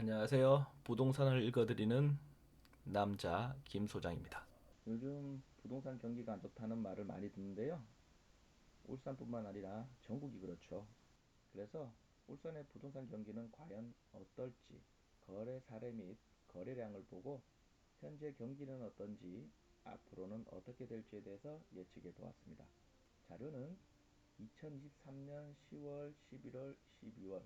안녕하세요. 부동산을 읽어드리는 남자 김 소장입니다. 요즘 부동산 경기가 안 좋다는 말을 많이 듣는데요. 울산뿐만 아니라 전국이 그렇죠. 그래서 울산의 부동산 경기는 과연 어떨지 거래 사례 및 거래량을 보고 현재 경기는 어떤지 앞으로는 어떻게 될지에 대해서 예측해 보았습니다. 자료는 2023년 10월, 11월, 12월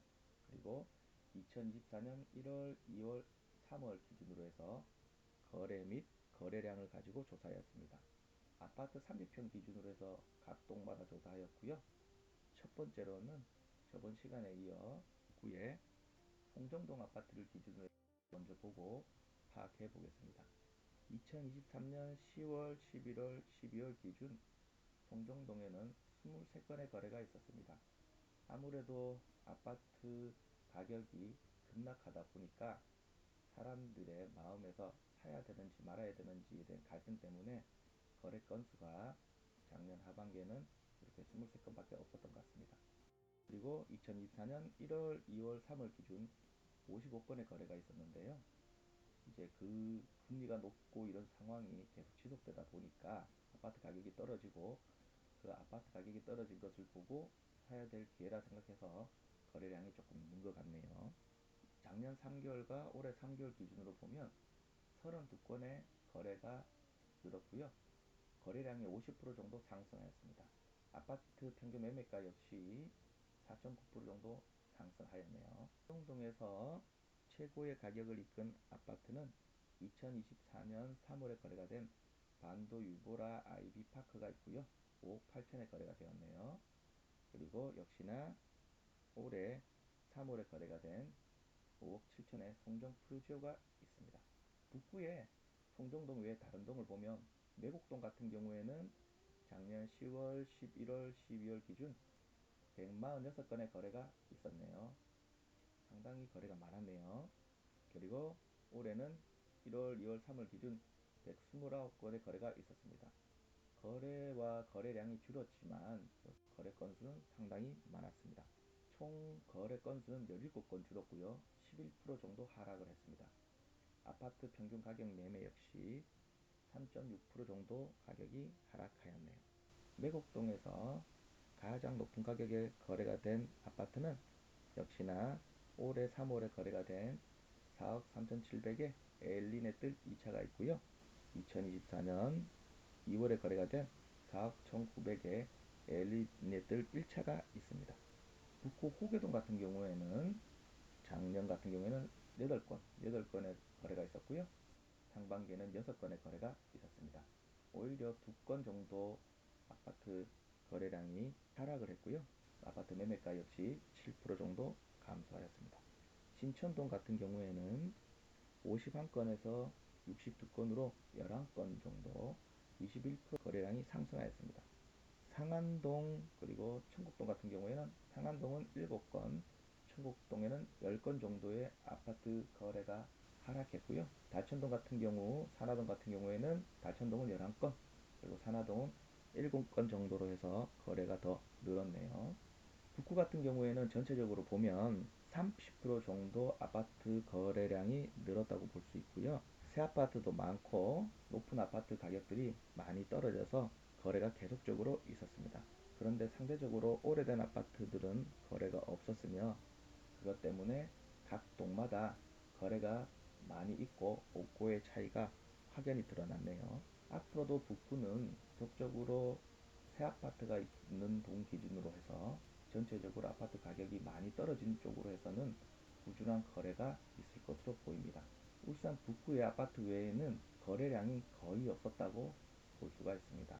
그리고 2024년 1월, 2월, 3월 기준으로 해서 거래 및 거래량을 가지고 조사하였습니다. 아파트 30평 기준으로 해서 각 동마다 조사하였고요. 첫 번째로는 저번 시간에 이어 구에 송정동 아파트를 기준으로 먼저 보고 파악해 보겠습니다. 2023년 10월, 11월, 12월 기준 송정동에는 23건의 거래가 있었습니다. 아무래도 아파트 가격이 급락하다 보니까 사람들의 마음에서 사야 되는지 말아야 되는지에 대한 갈등 때문에 거래 건수가 작년 하반기에는 이렇게 23건 밖에 없었던 것 같습니다. 그리고 2024년 1월, 2월, 3월 기준 55건의 거래가 있었는데요. 이제 그 금리가 높고 이런 상황이 계속 지속되다 보니까 아파트 가격이 떨어지고 그 아파트 가격이 떨어진 것을 보고 사야 될 기회라 생각해서 거래량이 조금 는것 같네요. 작년 3개월과 올해 3개월 기준으로 보면 32건의 거래가 늘었고요. 거래량이 50% 정도 상승하였습니다. 아파트 평균 매매가 역시 4.9% 정도 상승하였네요. 성동에서 최고의 가격을 이끈 아파트는 2024년 3월에 거래가 된 반도 유보라 아이비 파크가 있고요. 5억 8천에 거래가 되었네요. 그리고 역시나 올해 3월에 거래가 된 5억 7천의 송정 프루지오가 있습니다. 북구에 송정동 외에 다른 동을 보면 매곡동 같은 경우에는 작년 10월, 11월, 12월 기준 146건의 거래가 있었네요. 상당히 거래가 많았네요. 그리고 올해는 1월, 2월, 3월 기준 129건의 거래가 있었습니다. 거래와 거래량이 줄었지만 거래 건수는 상당히 많았습니다. 총 거래 건수는 17건 줄었고요. 11% 정도 하락을 했습니다. 아파트 평균 가격 매매 역시 3.6% 정도 가격이 하락하였네요. 매곡동에서 가장 높은 가격에 거래가 된 아파트는 역시나 올해 3월에 거래가 된 4억 3,700에 엘리네뜰 2차가 있고요. 2024년 2월에 거래가 된 4억 1,900에 엘리네뜰 1차가 있습니다. 북구 호계동 같은 경우에는 작년 같은 경우에는 8건, 8건의 거래가 있었고요. 상반기에는 6건의 거래가 있었습니다. 오히려 2건 정도 아파트 거래량이 하락을 했고요. 아파트 매매가 역시 7% 정도 감소하였습니다. 신천동 같은 경우에는 51건에서 62건으로 11건 정도 21% 거래량이 상승하였습니다. 상안동 그리고 청국동 같은 경우에는 상안동은 7건, 청국동에는 10건 정도의 아파트 거래가 하락했고요. 달천동 같은 경우, 산화동 같은 경우에는 달천동은 11건, 그리고 산화동은 7건 정도로 해서 거래가 더 늘었네요. 북구 같은 경우에는 전체적으로 보면 30% 정도 아파트 거래량이 늘었다고 볼 수 있고요. 새 아파트도 많고 높은 아파트 가격들이 많이 떨어져서 거래가 계속적으로 있었습니다. 그런데 상대적으로 오래된 아파트들은 거래가 없었으며 그것 때문에 각 동마다 거래가 많이 있고 없고의 차이가 확연히 드러났네요. 앞으로도 북구는 지속적으로 새 아파트가 있는 동 기준으로 해서 전체적으로 아파트 가격이 많이 떨어진 쪽으로 해서는 꾸준한 거래가 있을 것으로 보입니다. 울산 북구의 아파트 외에는 거래량이 거의 없었다고 볼 수가 있습니다.